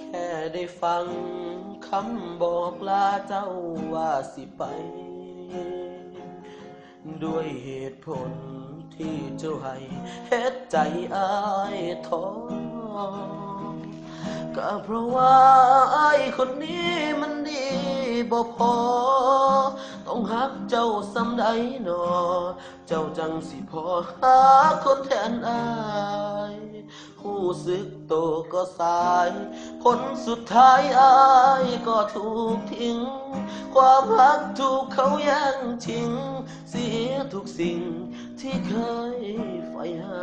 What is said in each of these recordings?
แค่ได้ฟังคำบอกลาเจ้าว่าสิไป ด้วยเหตุผลที่เจ้าให้เฮ็ดใจอายท้อก็เพราะว่าอายคนนี้มันดีบ่พอ ต้องหักเจ้าสำใดหนอ เจ้าจังสิพอหาคนแทนอาย สึกโตก็สาย ผลสุดท้ายอายก็ถูกทิ้ง ความรักถูกเขาแย่งชิง เสียทุกสิ่งที่เคยใฝ่หา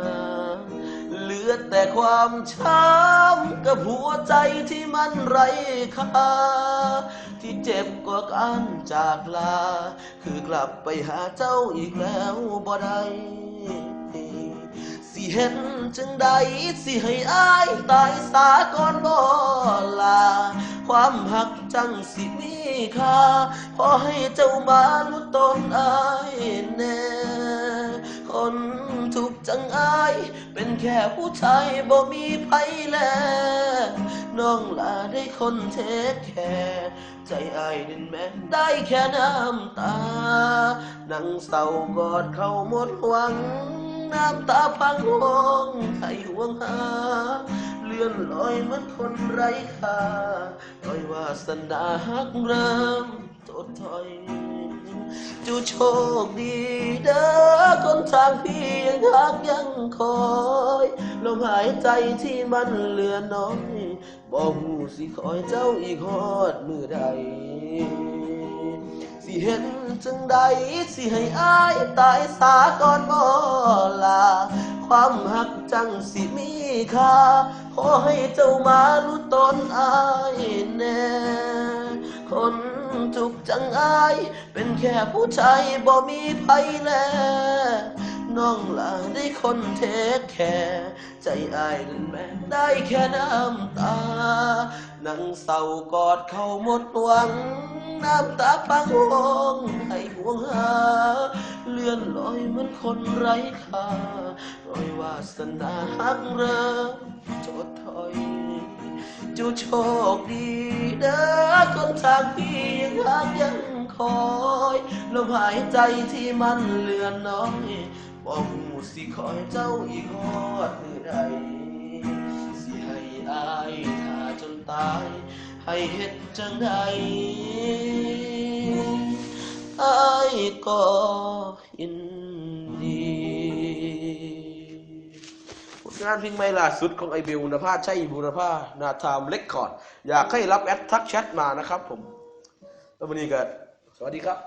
เหลือแต่ความช้ำกับหัวใจที่มันไร้ค่า ที่เจ็บกว่าการจากลา คือกลับไปหาเจ้าอีกแล้วบ่ได้ เห็นจังใดสิให้อายตายสาก่อนบ่ลา ความหักจังสิมีค่าพอให้เจ้ามาลุตนอายแน่คนทุกจังอาย เป็นแค่ผู้ชายบ่มีไผแลน้องลาได้คนเทคแคร์ใจอายดินแม่ได้แค่น้ำตา นั่งเศร้ากอดเขาหมดหวัง น้ำตาพังห้องไทยห่วงหา เลื่อนลอยเหมือนคนไร้ค่าลอยวาสนาหักริ่มตดถอย จูโชคดีเด้อคนทางพี่ยังหักยังคอยลมหายใจที่มันเหลือน้อยบอกหูสิคอยเจ้าอีกฮอดมือใด เห็นจังใดสิให้อายตายสาก่อนบ่ลา ความหักจังสิมีค่าขอให้เจ้ามารู้ตนอายแน่คนทุกจังอาย เป็นแค่ผู้ชายบ่มีไผแล น้องหลาได้คนเทคแคร์ใจอายนั้นแม่ได้แค่น้ำตา นั่งเศร้ากอดเขาหมดหวัง น้ำตาพังหงให้ห่วงหา เลื่อนลอยเหมือนคนไร้ค่ารอยวาสนาหักเริ่มจดถอยจูโชคดีเด้อคนทางพี่ยังหักยัง คอยลมหายใจที่มันเลือนน้อยบอกหูสิคอยเจ้าอีกฮอดมือใดสิให้อายถ้าจนตาย ให้เฮ็ดจังใดอายก็ยินดีผลงานเพลงใหม่ล่าสุดของไอเบลบุรพาใช่บุรพานาทามเล็กคอร์ด อยากให้รับแอดทักแชทมานะครับผม แล้ววันนี้ก็ สวัสดีครับ